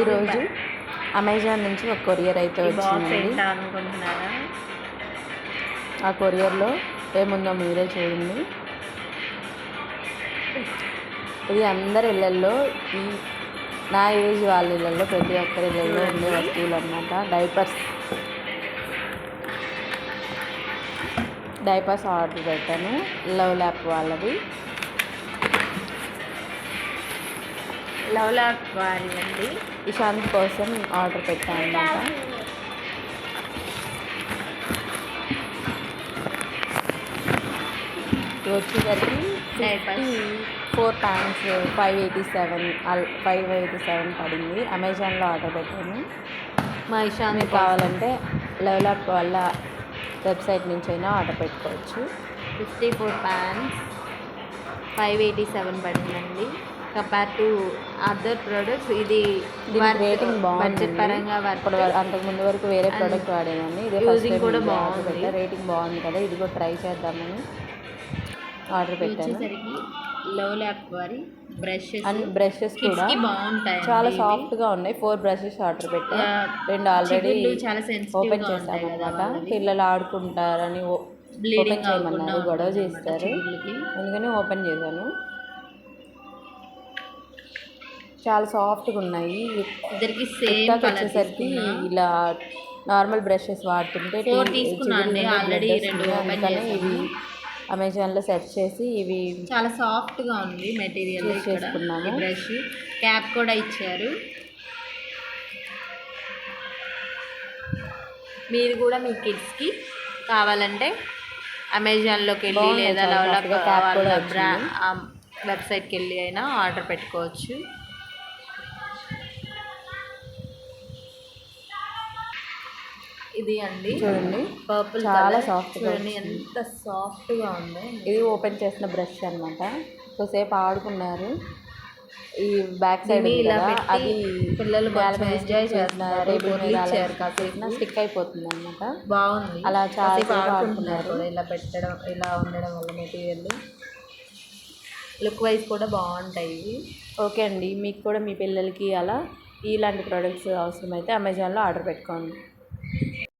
ఈరోజు అమెజాన్ నుంచి ఒక కొరియర్ అయితే వచ్చిందండి. అనుకుంటున్నారా? ఆ కొరియర్లో ఏముందో మీరే చూడండి. ఇది అందరి ఇళ్ళల్లో ఈ నా ఏజ్ వాళ్ళ ఇళ్ళల్లో ప్రతి ఒక్కరి ఇళ్ళల్లో ఉండే వస్తువులు అన్నమాట డైపర్స్. డైపర్స్ ఆర్డర్ పెట్టాను. లవ్ ల్యాప్ వాళ్ళవి. లవ్ లాక్ వారి అండి ఇషాంత్ కోసం ఆర్డర్ పెట్టాను అన్నమాట ఇది వచ్చేసరికి. Four pants five eighty seven five eighty seven పడింది. అమెజాన్లో ఆర్డర్ పెట్టాను. మా ఇషాంత్ మీకు కావాలంటే లెవెలప్ వాళ్ళ వెబ్సైట్ నుంచి అయినా ఆర్డర్ పెట్టుకోవచ్చు. Fifty four pants five eighty seven పడిందండి. కంపేర్ టు అదర్ ప్రొడక్ట్స్ ఇది రేటింగ్ బడ్జెట్ పరంగా ఇప్పుడు అంతకు ముందు వరకు వేరే ప్రోడక్ట్ వాడేదాన్ని ఇదే using కూడా బాగుంది. రేటింగ్ బాగుంది కదా. ఇది కూడా ట్రై చేద్దామని ఆర్డర్ పెట్టాను. లవ్ ల్యాప్ వారి బ్రషెస్ అండ్ బ్రషెస్ కూడా బాగుంటాయి చాలా సాఫ్ట్గా ఉన్నాయి. ఫోర్ బ్రషెస్ ఆర్డర్ పెట్టాను రెండు ఆల్రెడీ చాలా సెన్సిటివ్ ఓపెన్ చేశాను అనమాట పిల్లలు ఆడుకుంటారని ఓపెన్ చేయమన్నారు. గొడవ చేస్తారు. అందుకని ఓపెన్ చేశాను. చాలా సాఫ్ట్గా ఉన్నాయి. ఇద్దరికి సేమ్ వచ్చేసరికి ఇలా నార్మల్ బ్రషెస్ వాడుతుంటే. ఇవి అమెజాన్లో సెర్చ్ చేసి ఇవి చాలా సాఫ్ట్గా ఉంది మెటీరియల్ చేసుకున్నాము. బ్రష్. క్యాప్ కూడా ఇచ్చారు. మీరు కూడా మీ కిడ్స్కి కావాలంటే అమెజాన్లోకి వెళ్ళి లేదా వచ్చింది. వెబ్సైట్కి వెళ్ళి అయినా ఆర్డర్ పెట్టుకోవచ్చు. ఇది అండి. చూడండి. పర్పుల్ చాలా గా చూడండి. ఎంత సాఫ్ట్గా ఉందో ఇది ఓపెన్ చేసిన బ్రష్ అనమాట కొద్దిసేపు ఆడుకున్నారు. ఈ బ్యాక్ సైడ్ ఉంది ఇలా అది పిల్లలు enjoy stick చేస్తున్నారు. స్టిక్ అయిపోతుంది అనమాట బాగుంది. అలా చాలా ఆడుకుంటున్నారు ఇలా పెట్టడం ఇలా ఉండడం వల్ల మెటీరియల్ లుక్ వైజ్ కూడా బాగుంటాయి. ఇవి ఓకే అండి. మీకు కూడా మీ పిల్లలకి అలా ఇలాంటి ప్రోడక్ట్స్ అవసరమైతే అమెజాన్లో ఆర్డర్ పెట్టుకోండి.